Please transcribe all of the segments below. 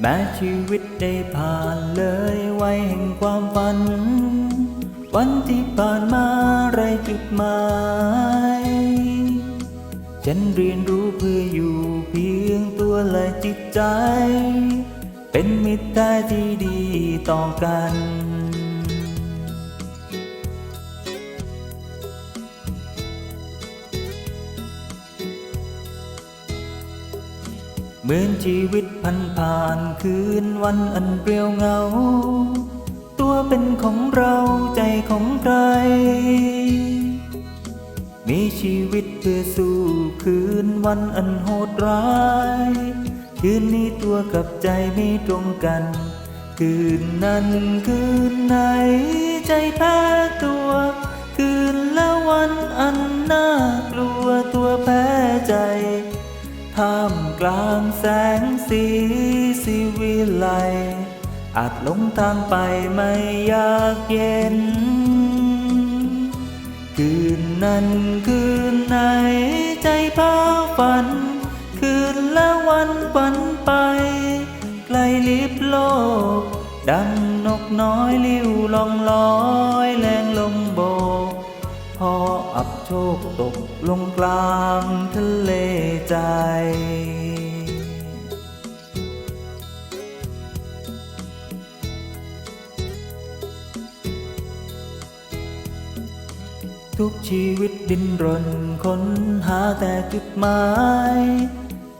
แม้ชีวิตได้ผ่านเลยวัยแห่งความฝัน วันที่ผ่านมาไรจุดหมาย ฉันเรียนรู้เพื่ออยู่เพียงตัวและจิตใจ เป็นมิตรแท้ที่ดีต่อกัน เหมือนชีวิตพันผ่านคืนวันอันเปรียวเงา ตัวเป็นของเราใจของใคร มีชีวิตเพื่อสู้คืนวันอันโหดร้ายคืนนี้ตัวกับใจไม่ตรงกัน คืนนั้นคืนไหนใจแพ้ตัว คืนและวันอันน่ากลัวตัวแพ้ใจ ท่ามกลางแสงสีสีวิไลอาจหลงทางไปไม่อยากเย็น คืนนั้นคืนไหนใจพาฝัน คืนและวันฝันไป ไกลลิบโลก ดังนกน้อยลิ้วลองลอยแรงลมโบกพอ บโชคตกลงกลางทะเลใจ ทุกชีวิตดิ้นรนค้นหาแต่จุดหมาย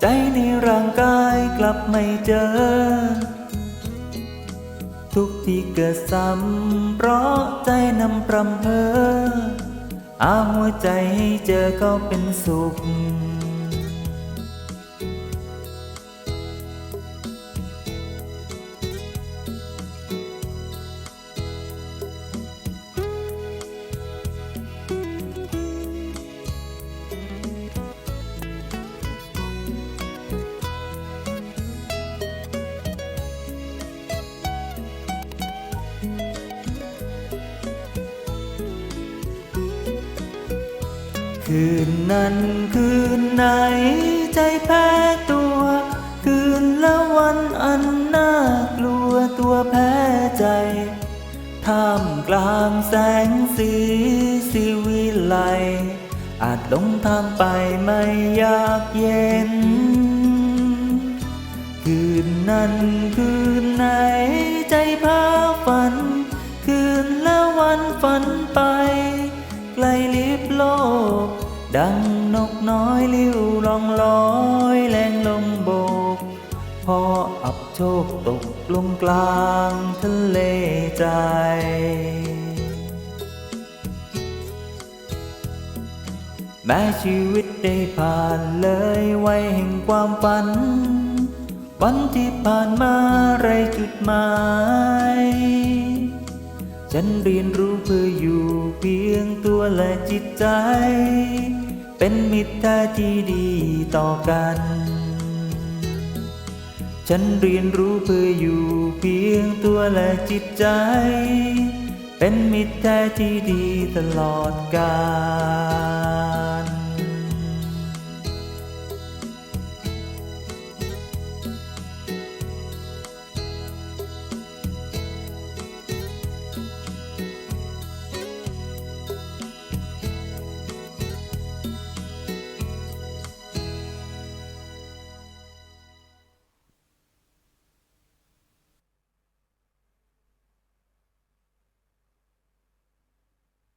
ใจในร่างกายกลับไม่เจอ ทุกที่เกิดซ้ำเพราะใจนำพรำเพอ อาหัวใจให้เจอก็เป็นสุข คืนนั้นคืนไหนใจแพ้ตัว คืนและวันอันน่ากลัวตัวแพ้ใจ ท่ามกลางแสงสีสีวิไล อาจหลงทางไปไม่อยากเย็น คืนนั้นคืนไหนใจพาฝัน คืนและวันฝันไป ดังนกน้อยลิ้วลองลอยแรงลมโบก พออับโชคตกลงกลางทะเลใจ แม้ชีวิตได้ผ่านเลยวัยแห่งความฝัน วันที่ผ่านมาไรจุดหมาย ฉันเรียนรู้เพื่ออยู่เพียงตัวและจิตใจ เป็นมิตรแท้ที่ดีต่อกัน ฉันเรียนรู้เพื่ออยู่เพียงตัวและจิตใจ เป็นมิตรแท้ที่ดีตลอดกาล